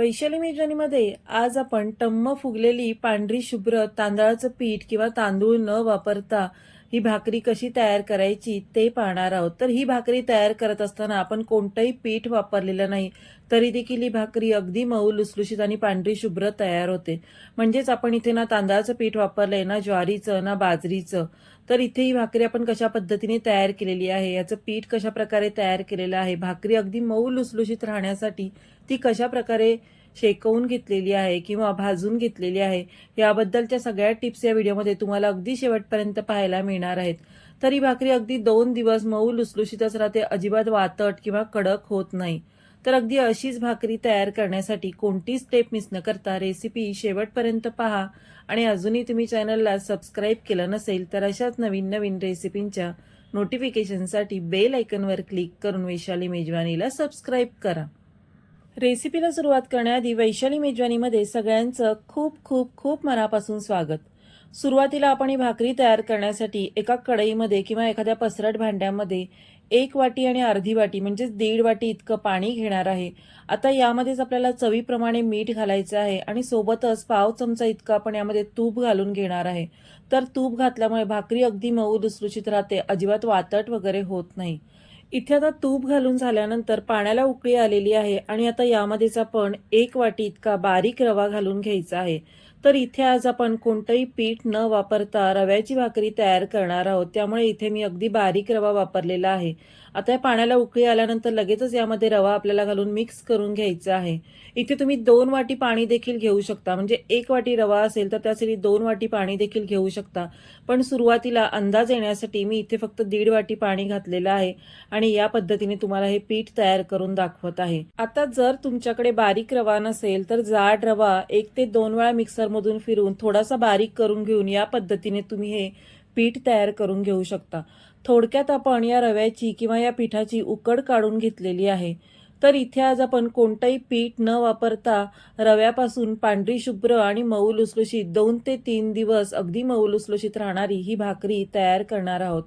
वैशाली मेजवानीमध्ये आज आपण टम्म फुगलेली पांढरी शुभ्र तांदळाचं पीठ किंवा तांदूळ न वापरता ही भाकरी कशी तयार करायची ते पाहणार आहोत. तर ही भाकरी तयार करत असताना आपण कोणतंही पीठ वापरलेलं नाही तरी देखील ही भाकरी अगदी मऊ लुसलुशीत आणि पांढरी शुभ्र तयार होते. म्हणजेच आपण इथे ना तांदळाचं पीठ वापरलंय ना ज्वारीचं ना बाजरीचं तर इथे ही भाकरी आपण कशा पद्धतीने तयार केलेली आहे याचं पीठ कशा प्रकारे तयार केलेलं आहे भाकरी अगदी मऊ लुसलुशीत राहण्यासाठी ती कशा प्रकारे शेकवून घेतलेली आहे किंवा भाजून घेतलेली आहे याबद्दलच्या सगळ्या टिप्स या व्हिडिओमध्ये तुम्हाला अगदी शेवटपर्यंत पाहायला मिळणार आहेत. तरी भाकरी अगदी दोन दिवस मऊ लुसलुशीतच राहते अजिबात वातट किंवा कडक होत नाही. तर अगदी अशीच भाकरी तयार करण्यासाठी कोणती स्टेप मिस न करता रेसिपी शेवटपर्यंत पहा. आणि अजूनही तुम्ही चॅनलला सबस्क्राईब केलं नसेल तर अशाच नवीन नवीन रेसिपींच्या नोटिफिकेशनसाठी बेल आयकनवर क्लिक करून वैशाली मेजवानीला सबस्क्राईब करा. रेसिपीला सुरुवात करण्याआधी वैशाली मेजवानीमध्ये सगळ्यांचं खूप खूप खूप मनापासून स्वागत. सुरुवातीला आपण ही भाकरी तयार करण्यासाठी एका कढईमध्ये किंवा एखाद्या पसरट भांड्यामध्ये एक वाटी आणि अर्धी वाटी म्हणजेच दीड वाटी इतकं पाणी घेणार आहे. आता यामध्येच आपल्याला चवीप्रमाणे मीठ घालायचं आहे आणि सोबतच पाव चमचा इतकं आपण यामध्ये तूप घालून घेणार आहे. तर तूप घातल्यामुळे भाकरी अगदी मऊ दुसरुचित राहते अजिबात वातट वगैरे होत नाही. इथे आता तूप घालून झाल्यानंतर पाण्याला उकळी आलेली आहे आणि आता यामध्येच आपण एक वाटी इतका बारीक रवा घालून घ्यायचा आहे. तर इथे आज आपण कोणतंही पीठ न वापरता रव्याची भाकरी तयार करणार आहोत. त्यामुळे इथे मी अगदी बारीक रवा वापरलेला आहे. आता या पाण्याला उकळी आल्यानंतर लगेचच यामध्ये रवा आपल्याला घालून मिक्स करून घ्यायचा आहे. इथे तुम्ही दोन वाटी पाणी देखील घेऊ शकता. म्हणजे एक वाटी रवा असेल तर त्यासाठी दोन वाटी पाणी देखील घेऊ शकता. पण सुरुवातीला अंदाज येण्यासाठी मी इथे फक्त दीड वाटी पाणी घातलेलं आहे आणि या पद्धतीने तुम्हाला हे पीठ तयार करून दाखवत आहे. आता जर तुमच्याकडे बारीक रवा नसेल तर जाड रवा एक ते दोन वेळा मिक्सर मिक्सरमधून फिरून थोडासा बारीक करून घेऊन या पद्धतीने तुम्ही हे पीठ तयार करून घेऊ शकता. थोडक्यात आपण या रव्याची किंवा या पिठाची उकड काढून घेतलेली आहे. तर इथे आज आपण कोणतंही पीठ न वापरता रव्यापासून पांढरी शुभ्र आणि मऊ लुसलुशीत दोन ते तीन दिवस अगदी मऊ लुसलुशीत राहणारी ही भाकरी तयार करणार आहोत.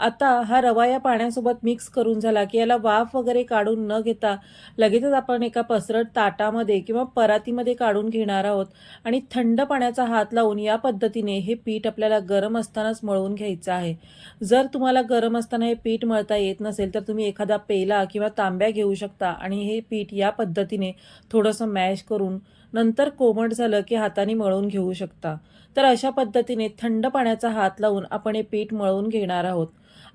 आता हा रवा या पाण्यासोबत मिक्स करून झाला की याला वाफ वगैरे काढून न घेता लगेचच आपण एका पसरट ताटामध्ये किंवा परातीमध्ये काढून घेणार आहोत. आणि थंड पाण्याचा हात लावून या पद्धतीने हे पीठ आपल्याला गरम असतानाच मळून घ्यायचं आहे. जर तुम्हाला गरम असताना हे पीठ मळता येत नसेल तर तुम्ही एखादा पेला किंवा तांब्या घेऊ शकता आणि हे पीठ या पद्धतीने थोडंसं मॅश करून नंतर कोमट झालं की हाताने मळून घेऊ शकता. तर अशा पद्धतीने थंड पाण्याचा हात लावून आपण हे पीठ मळून घेणार आहोत.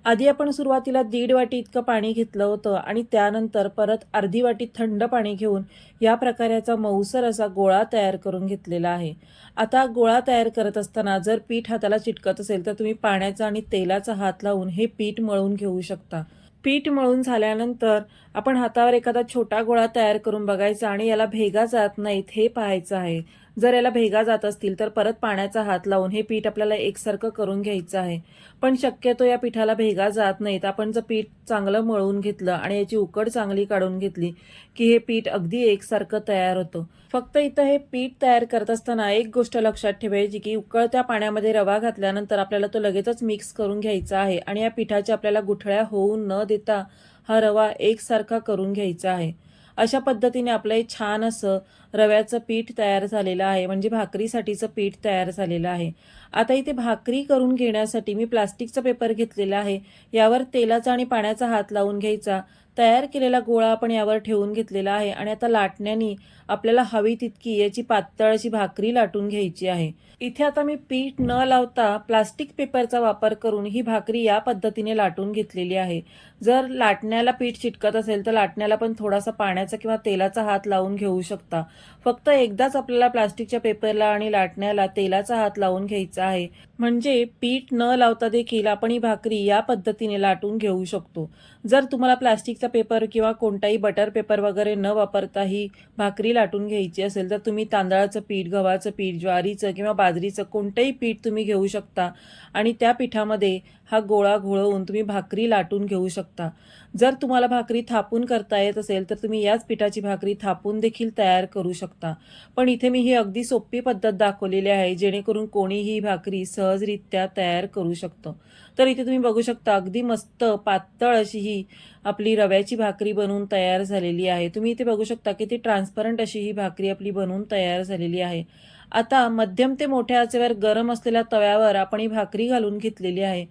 आधी आपण सुरुवातीला दीड वाटी इतकं पाणी घेतलं होतं आणि त्यानंतर परत अर्धी वाटी थंड पाणी घेऊन या प्रकाराचा मऊसर असा गोळा तयार करून घेतलेला आहे. आता गोळा तयार करत असताना जर पीठ हाताला चिटकत असेल तर तुम्ही पाण्याचा आणि तेलाचा हात लावून हे पीठ मळून घेऊ शकता. पीठ मळून झाल्यानंतर आपण हातावर एखादा छोटा गोळा तयार करून बघायचा आणि याला भेगा जात नाहीत हे पाहायचं आहे. जर याला भेगा जात असतील तर परत पाण्याचा हात लावून हे पीठ आपल्याला एकसारखं करून घ्यायचं आहे. पण शक्यतो या पिठाला भेगा जात नाहीत. आपण जर पीठ चांगलं मळून घेतलं आणि याची उकड चांगली काढून घेतली की हे पीठ अगदी एकसारखं तयार होतं. फक्त इथं हे पीठ तयार करत असताना एक गोष्ट लक्षात ठेवायची की उकळत्या पाण्यामध्ये रवा घातल्यानंतर आपल्याला तो लगेचच मिक्स करून घ्यायचा आहे आणि या पिठाच्या आपल्याला गुठळ्या होऊन न देता हा रवा एकसारखा करून घ्यायचा आहे. अशा पद्धतीने आपलं हे छान असं रव्याचं पीठ तयार झालेलं आहे. म्हणजे भाकरीसाठीचं पीठ तयार झालेलं आहे. आता इथे भाकरी करून घेण्यासाठी मी प्लास्टिकचा पेपर घेतलेला आहे. यावर तेलाचा आणि पाण्याचा हात लावून घ्यायचा. तयार केलेला गोळा आपण यावर ठेवून घेतलेला आहे आणि आता लाटण्यानी आपल्याला हवी तितकी याची पातळ अशी भाकरी लाटून घ्यायची आहे. इथे आता मी पीठ न लावता प्लास्टिक पेपरचा वापर करून ही भाकरी या पद्धतीने लाटून घेतलेली आहे. जर लाटण्याला पीठ चिटकत असेल तर लाटण्याला पण थोडासा पाण्याचा किंवा तेलाचा हात लावून घेऊ शकता. फक्त एकदाच आपल्याला प्लास्टिकच्या पेपरला आणि लाटण्याला तेलाचा हात लावून घ्यायचा आहे. म्हणजे पीठ न लावता देखील आपण ही भाकरी या पद्धतीने लाटून घेऊ शकतो. जर तुम्हाला प्लास्टिकचा पेपर किंवा कोणताही बटर पेपर वगैरे न वापरता ही भाकरी लाटून घ्यायची असेल तर तुम्ही तांदळाचं पीठ गव्हाचं पीठ ज्वारीचं किंवा बाजरीचं कोणतंही पीठ तुम्ही घेऊ शकता. आणि त्या पिठामध्ये हा गोळा घोळवून तुम्ही भाकरी लाटून घेऊ शकता. जर तुम्हाला भाकरी थापून करता येत असेल तर तुम्ही याच पिठाची भाकरी थापून देखील तयार करू शकता. पण इथे मी ही अगदी सोपी पद्धत दाखवलेली आहे जेणेकरून कोणीही भाकरी सहजरित्या तयार करू शकतो. तर इथे तुम्ही बघू शकता अगदी मस्त पातळ अशी ही आपली रव्याची भाकरी बनवून तयार झालेली आहे. तुम्ही इथे बघू शकता की ती ट्रान्सपरंट अशी ही भाकरी आपली बनवून तयार झालेली आहे. आता मध्यम ते मोठ्या आचेवर गरम असलेल्या तव्यावर आपण ही भाकरी घालून घेतलेली आहे.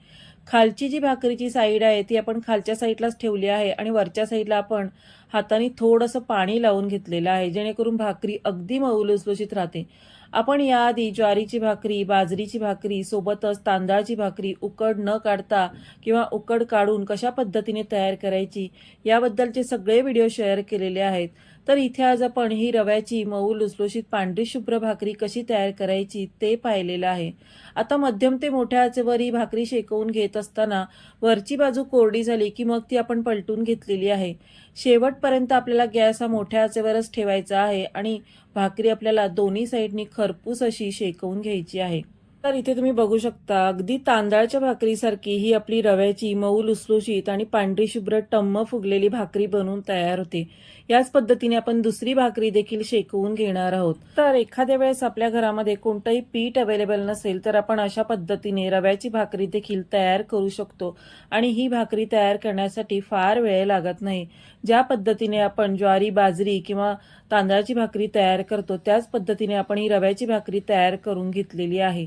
खालची जी भाकरीची साईड आहे ती आपण खालच्या साईडलाच ठेवली आहे आणि वरच्या साईडला आपण हाताने थोडंसं पाणी लावून घेतलेलं आहे जेणेकरून भाकरी अगदी मऊलुसलुशीत राहते. आपण याआधी ज्वारीची भाकरी बाजरीची भाकरी सोबतच तांदळाची भाकरी उकड न काढता किंवा उकड काढून कशा पद्धतीने तयार करायची याबद्दलचे सगळे व्हिडिओ शेअर केलेले आहेत. तर इथे आज आपण ही रव्याची मऊ लुसलुशीत पांढरी शुभ्र भाकरी कशी तयार करायची ते पाहिलेलं आहे. आता मध्यम ते मोठ्या आचेवर ही भाकरी शेकवून घेत असताना वरची बाजू कोरडी झाली की मग ती आपण पलटून घेतलेली आहे. शेवटपर्यंत आपल्याला गॅस हा मोठ्या आचेवरच ठेवायचा आहे आणि भाकरी आपल्याला दोन्ही साईडनी खरपूस अशी शेकवून घ्यायची आहे. तर इथे तुम्ही बघू शकता अगदी तांदळाच्या भाकरीसारखी ही आपली रव्याची मऊ लुसलुशीत आणि पांढरी शुभ्र टम्म फुगलेली भाकरी बनवून तयार होते. याच पद्धतीने आपण दुसरी भाकरी देखील शेकवून घेणार आहोत. तर एखाद्या वेळेस आपल्या घरामध्ये कोणतंही पीठ अवेलेबल नसेल तर आपण अशा पद्धतीने रव्याची भाकरी देखील तयार करू शकतो. आणि ही भाकरी तयार करण्यासाठी फार वेळ लागत नाही. ज्या पद्धतीने आपण ज्वारी बाजरी किंवा तांदळाची भाकरी तयार करतो त्याच पद्धतीने आपण ही रव्याची भाकरी तयार करून घेतलेली आहे.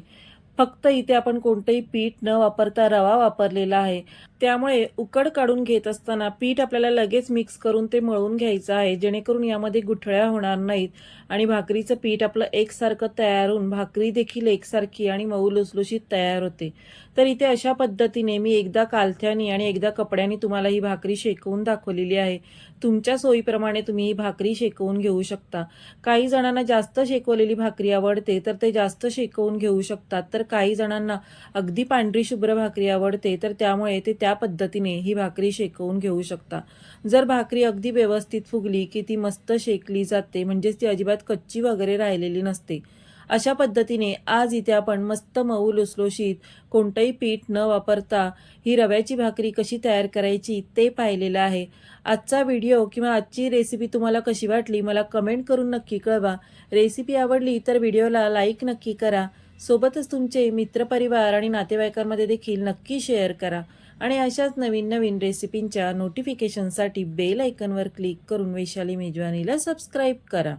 फक्त इथे आपण कोणतंही पीठ न वापरता रवा वापरलेला आहे. त्यामुळे उकड काढून घेत असताना पीठ आपल्याला लगेच मिक्स करून ते मळून घ्यायचं आहे. जेणेकरून यामध्ये गुठळ्या होणार नाहीत आणि भाकरीचं पीठ आपलं एकसारखं तयार होऊन भाकरी देखील एकसारखी आणि मऊ लुसलुशीत तयार होते. तर इथे अशा पद्धतीने मी एकदा कालथ्यानी आणि एकदा कपड्यानी तुम्हाला ही भाकरी शेकवून दाखवलेली आहे. तुमच्या सोयीप्रमाणे तुम्ही ही भाकरी शेकवून घेऊ शकता. काही जणांना जास्त शेकवलेली भाकरी आवडते तर ते जास्त शेकवून घेऊ शकतात. तर काही जणांना अगदी पांढरी शुभ्र भाकरी आवडते तर त्यामुळे ते त्या पद्धतीने ही भाकरी शेकवून घेऊ शकता. जर भाकरी अगदी व्यवस्थित फुगली की ती मस्त शेकली जाते म्हणजेच ती अजिबात कच्ची वगैरे राहिलेली नसते अशा पद्धतीने आज इथे आपण मस्त मऊ लुसलुशीत कोणतंही पीठ न वापरता ही रव्याची भाकरी कशी तयार करायची ते पाहिलेलं आहे. आजचा व्हिडिओ किंवा आजची रेसिपी तुम्हाला कशी वाटली मला कमेंट करून नक्की कळवा. रेसिपी आवडली तर व्हिडिओला लाईक नक्की करा. सोबतच तुमचे मित्रपरिवार आणि नातेवाईकांमध्ये देखील नक्की शेअर करा. आणि अशाच नवीन नवीन रेसिपींच्या नोटिफिकेशनसाठी बेल ऐकनवर क्लिक करून वैशाली मेजवानीला सबस्क्राईब करा.